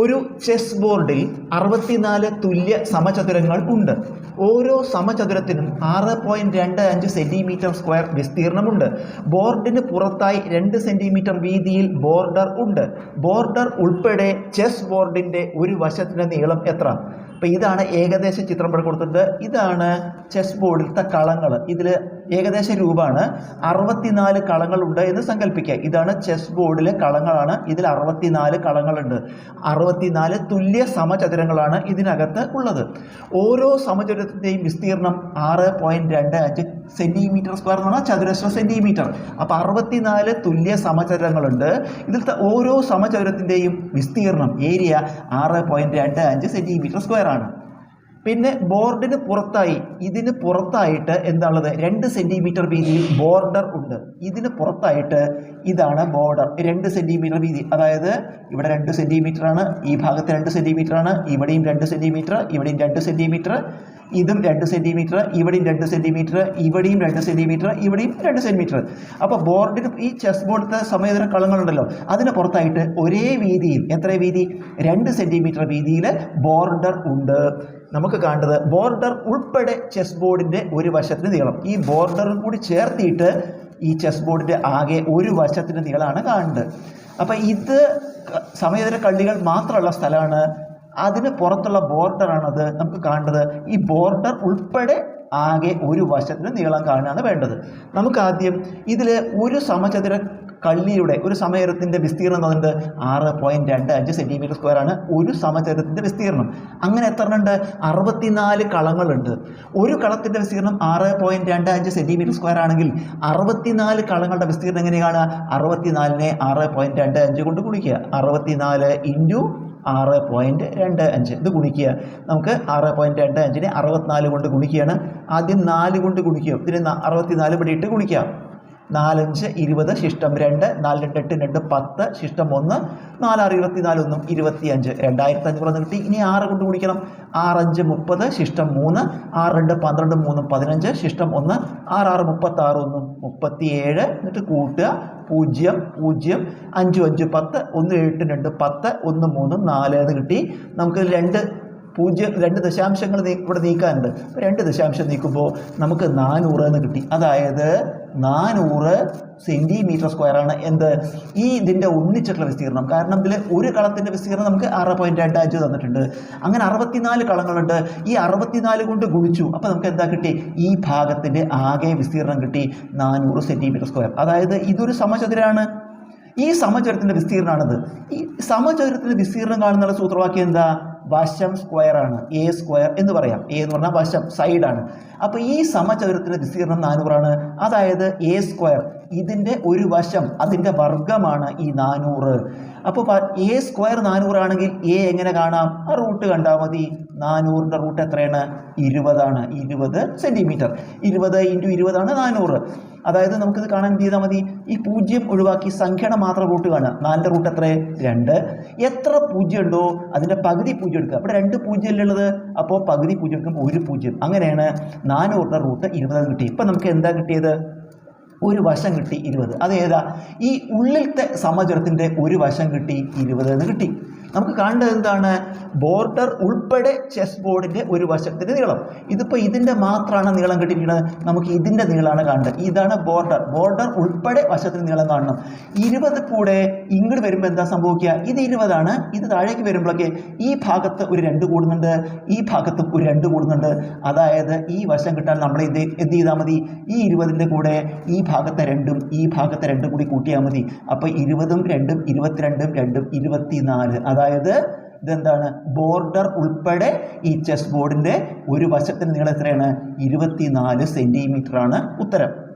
ഒരു ചെസ് ബോർഡിൽ അറുപത്തിനാല് തുല്യ സമചതുരങ്ങൾ ഉണ്ട്. ഓരോ സമചതുരത്തിനും ആറ് പോയിന്റ് രണ്ട് അഞ്ച് സെന്റിമീറ്റർ സ്ക്വയർ വിസ്തീർണമുണ്ട്. ബോർഡിന് പുറത്തായി രണ്ട് സെന്റിമീറ്റർ വീതിയിൽ ബോർഡർ ഉണ്ട്. ബോർഡർ ഉൾപ്പെടെ ചെസ് ബോർഡിന്റെ ഒരു വശത്തിന്റെ നീളം എത്ര? അപ്പോൾ ഇതാണ് ഏകദേശ ചിത്രം ഇവിടെ കൊടുത്തിട്ടുണ്ട്. ഇതാണ് ചെസ് ബോർഡിലത്തെ കളങ്ങൾ. ഇതിൽ ഏകദേശ രൂപമാണ്. അറുപത്തിനാല് കളങ്ങളുണ്ട് എന്ന് സങ്കല്പിക്കുക ഇതാണ് ചെസ് ബോർഡിലെ കളങ്ങളാണ്. ഇതിൽ അറുപത്തിനാല് കളങ്ങളുണ്ട്. അറുപത്തിനാല് തുല്യ സമചതുരങ്ങളാണ് ഇതിനകത്ത് ഉള്ളത്. ഓരോ സമചതുരത്തിന്റെയും വിസ്തീർണം ആറ് പോയിന്റ് രണ്ട് അഞ്ച് സെന്റിമീറ്റർ സ്ക്വയർ എന്ന് പറഞ്ഞാൽ ചതുരശ്ര സെന്റിമീറ്റർ അപ്പോൾ അറുപത്തിനാല് തുല്യ സമചതുരങ്ങളുണ്ട്. ഇതിലത്തെ ഓരോ സമചതുരത്തിന്റെയും വിസ്തീർണം ഏരിയ ആറ് പോയിന്റ് രണ്ട് അഞ്ച് സെന്റിമീറ്റർ സ്ക്വയർ ആണ്. പിന്നെ ബോർഡിന് പുറത്തായി ഇതിന് പുറത്തായിട്ട് എന്താണുള്ളത്? രണ്ട് സെന്റിമീറ്റർ വീതിയിൽ ബോർഡർ ഉണ്ട്. ഇതിന് പുറത്തായിട്ട് ഇതാണ് ബോർഡർ. രണ്ട് സെന്റിമീറ്റർ വീതി അതായത് ഇവിടെ രണ്ട് സെന്റിമീറ്റർ ആണ് ഈ ഭാഗത്ത് രണ്ട് സെന്റിമീറ്റർ ആണ് ഇവിടെയും രണ്ട് സെന്റിമീറ്റർ ഇവിടെയും രണ്ട് സെന്റിമീറ്റർ ഇതും രണ്ട് സെന്റിമീറ്റർ ഇവിടെയും രണ്ട് സെന്റിമീറ്റർ ഇവിടെയും രണ്ട് സെന്റിമീറ്റർ ഇവിടെയും രണ്ട് സെന്റിമീറ്റർ അപ്പോൾ ബോർഡിന് ഈ ചെസ് ബോർഡത്തെ സമയതര കളങ്ങളുണ്ടല്ലോ. അതിന് പുറത്തായിട്ട് ഒരേ വീതിയിൽ എത്ര വീതി? രണ്ട് സെന്റിമീറ്റർ വീതിയിൽ ബോർഡർ ഉണ്ട്. നമുക്ക് കാണേണ്ടത് ബോർഡർ ഉൾപ്പെടെ ചെസ് ബോർഡിന്റെ ഒരു വശത്തിന് നീളം. ഈ ബോർഡറും കൂടി ചേർത്തിയിട്ട് ഈ ചെസ് ബോർഡിന്റെ ആകെ ഒരു വശത്തിന് നീളമാണ് കാണേണ്ടത്. അപ്പോൾ ഇത് സമയതര കള്ളികൾ മാത്രമുള്ള സ്ഥലമാണ്. അതിന് പുറത്തുള്ള ബോർഡറാണത് നമുക്ക് കാണേണ്ടത്. ഈ ബോർഡർ ഉൾപ്പെടെ ആകെ ഒരു വശത്തിന് നീളം കാണാനാണ് വേണ്ടത്. നമുക്ക് ആദ്യം ഇതിൽ ഒരു സമചതുര കള്ളിയുടെ ഒരു സമചതുരത്തിന്റെ വിസ്തീർണം എന്ന് പറയുന്നത് ആറ് പോയിന്റ് രണ്ട് അഞ്ച് സെന്റിമീറ്റർ സ്ക്വയർ ആണ് ഒരു സമചതുരത്തിന്റെ വിസ്തീർണം അങ്ങനെ എത്ര ഉണ്ട് അറുപത്തിനാല് കളങ്ങളുണ്ട്. ഒരു കളത്തിന്റെ വിസ്തീർണം ആറ് പോയിന്റ് രണ്ട് അഞ്ച് സെന്റിമീറ്റർ സ്ക്വയർ ആണെങ്കിൽ അറുപത്തിനാല് കളങ്ങളുടെ വിസ്തീർണം എങ്ങനെയാണ്? അറുപത്തിനാലിനെ ആറ് പോയിന്റ് രണ്ട് അഞ്ച് കൊണ്ട് ഗുണിക്കുക. അറുപത്തിനാല് ഇന്റു ആറ് പോയിന്റ് രണ്ട് അഞ്ച്. ഇത് ഗുണിക്കുക. നമുക്ക് ആറ് പോയിന്റ് രണ്ട് അഞ്ചിനെ അറുപത്തിനാല് കൊണ്ട് ഗുണിക്കുകയാണ്. ആദ്യം നാല് കൊണ്ട് ഗുണിക്കുക ഇതിന് അറുപത്തി അറുപത്തിനാല് ഇവിടെ ഇട്ട് ഗുണിക്കുക നാലഞ്ച് ഇരുപത് ശിഷ്ടം രണ്ട് നാല് രണ്ട് എട്ട് രണ്ട് പത്ത് ശിഷ്ടം ഒന്ന് നാലാറ് ഇരുപത്തിനാല് ഒന്നും ഇരുപത്തിയഞ്ച്. രണ്ടായിരത്തി അഞ്ഞൂറ് കിട്ടി. ഇനി ആറ് കൊണ്ട് കുടിക്കണം ആറഞ്ച് മുപ്പത് ശിഷ്ടം മൂന്ന് ആറ് രണ്ട് പന്ത്രണ്ട് മൂന്നും പതിനഞ്ച് ശിഷ്ടം ഒന്ന് ആറാറ് മുപ്പത്താറ് ഒന്നും മുപ്പത്തിയേഴ്. എന്നിട്ട് കൂട്ടുക. പൂജ്യം പൂജ്യം അഞ്ച് അഞ്ച് പത്ത് ഒന്ന് എട്ട് രണ്ട് പത്ത് ഒന്ന് മൂന്ന് നാല് എന്ന് കിട്ടി. നമുക്ക് രണ്ട് പൂജ്യം രണ്ട് ദശാംശങ്ങൾ ഇവിടെ നീക്കാനുണ്ട്. അപ്പോൾ രണ്ട് ദശാംശം നീക്കുമ്പോൾ നമുക്ക് നാനൂറ് എന്ന് കിട്ടി. അതായത് നാനൂറ് സെന്റിമീറ്റർ സ്ക്വയറാണ് എന്ത്? ഈ ഇതിന്റെ ഒന്നിച്ചിട്ടുള്ള വിസ്തീർണം കാരണം ഇതിൽ ഒരു കളത്തിന്റെ വിസ്തീർണം നമുക്ക് ആറ് പോയിന്റ് രണ്ട് അഞ്ച് തന്നിട്ടുണ്ട്. അങ്ങനെ അറുപത്തിനാല് കളങ്ങളുണ്ട്. ഈ അറുപത്തിനാല് കൊണ്ട് ഗുണിച്ചു. അപ്പോൾ നമുക്ക് എന്താ കിട്ടി? ഈ ഭാഗത്തിന്റെ ആകെ വിസ്തീർണം കിട്ടി നാനൂറ് സെന്റിമീറ്റർ സ്ക്വയർ അതായത് ഇതൊരു സമചതുരാണ്. ഈ സമചതുരത്തിന്റെ വിസ്തീർണമാണിത് ഈ സമചതുരത്തിന്റെ വിസ്തീർണം കാണുന്നുള്ള സൂത്രവാക്യം എന്താ? വശം സ്ക്വയർ ആണ്. എ സ്ക്വയർ എന്ന് പറയാം. എ എന്ന് പറഞ്ഞാൽ വശം സൈഡാണ് അപ്പോൾ ഈ സമചതുരത്തിന്റെ വിസ്തീർണം നാനൂറാണ് അതായത് എ സ്ക്വയർ ഇതിന്റെ ഒരു വശം അതിന്റെ വർഗമാണ് ഈ നാനൂറ്. അപ്പോൾ എ സ്ക്വയർ നാനൂറാണെങ്കിൽ എ എങ്ങനെ കാണാം? ആ റൂട്ട് കണ്ടാൽ മതി. നാനൂറിന്റെ റൂട്ട് എത്രയാണ്? ഇരുപതാണ്. ഇരുപത് സെന്റിമീറ്റർ. ഇരുപത് ഇന്റു ഇരുപതാണ് നാനൂറ്. അതായത് നമുക്കിത് കാണാൻ എന്ത് ചെയ്താൽ മതി? ഈ പൂജ്യം ഒഴിവാക്കി സംഖ്യയുടെ മാത്രം റൂട്ട് കാണുക. നാലിന്റെ റൂട്ട് എത്ര? രണ്ട്. എത്ര പൂജ്യം ഉണ്ടോ അതിന്റെ പകുതി പൂജ്യം എടുക്കുക. അവിടെ രണ്ട് പൂജ്യം ഉള്ളത്? അപ്പോൾ പകുതി പൂജ്യം എടുക്കുമ്പോൾ ഒരു പൂജ്യം. അങ്ങനെയാണ് നാനൂറിന്റെ റൂട്ട് ഇരുപത് കിട്ടി. ഇപ്പം നമുക്ക് എന്താ കിട്ടിയത്? ഒരു വശം കിട്ടി ഇരുപത്. അതേതാ ഈ ഉള്ളിലത്തെ സമചരത്തിന്റെ ഒരു വശം കിട്ടി ഇരുപത് എന്ന് കിട്ടി. നമുക്ക് കാണേണ്ടത് എന്താണ്? ബോർഡർ ഉൾപ്പെടെ ചെസ് ബോർഡിന്റെ ഒരു വശത്തിന്റെ നീളം. ഇതിപ്പോൾ ഇതിന്റെ മാത്രമാണ് നീളം കിട്ടിയിരിക്കുന്നത്. നമുക്ക് ഇതിന്റെ നീളമാണ് കാണേണ്ടത്. ഇതാണ് ബോർഡർ. ബോർഡർ ഉൾപ്പെടെ വശത്തിന് നീളം കാണണം. ഇരുപത് കൂടെ ഇങ്ങോട്ട് വരുമ്പോൾ എന്താ സംഭവിക്കുക? ഇത് ഇരുപതാണ്. ഇത് താഴേക്ക് വരുമ്പോഴൊക്കെ ഈ ഭാഗത്ത് ഒരു രണ്ട് കൂടുന്നുണ്ട്. ഈ ഭാഗത്തും ഒരു രണ്ട് കൂടുന്നുണ്ട്. അതായത് ഈ വശം കിട്ടാൻ നമ്മൾ ഇത് എന്ത് ചെയ്താൽ മതി? ഈ ഇരുപതിന്റെ കൂടെ ഈ ഭാഗത്തെ രണ്ടും ഈ ഭാഗത്തെ രണ്ടും കൂടി കൂട്ടിയാൽ മതി. അപ്പോൾ ഇരുപതും രണ്ടും ഇരുപത്തിരണ്ടും രണ്ടും ഇരുപത്തിനാല്. അതായത് ഇതെന്താണ്? ബോർഡർ ഉൾപ്പെടെ ഈ ചെസ് ബോർഡിന്റെ ഒരു വശത്തിന് നീളം എത്രയാണ്? ഇരുപത്തിനാല് സെന്റിമീറ്ററാണ് ഉത്തരം.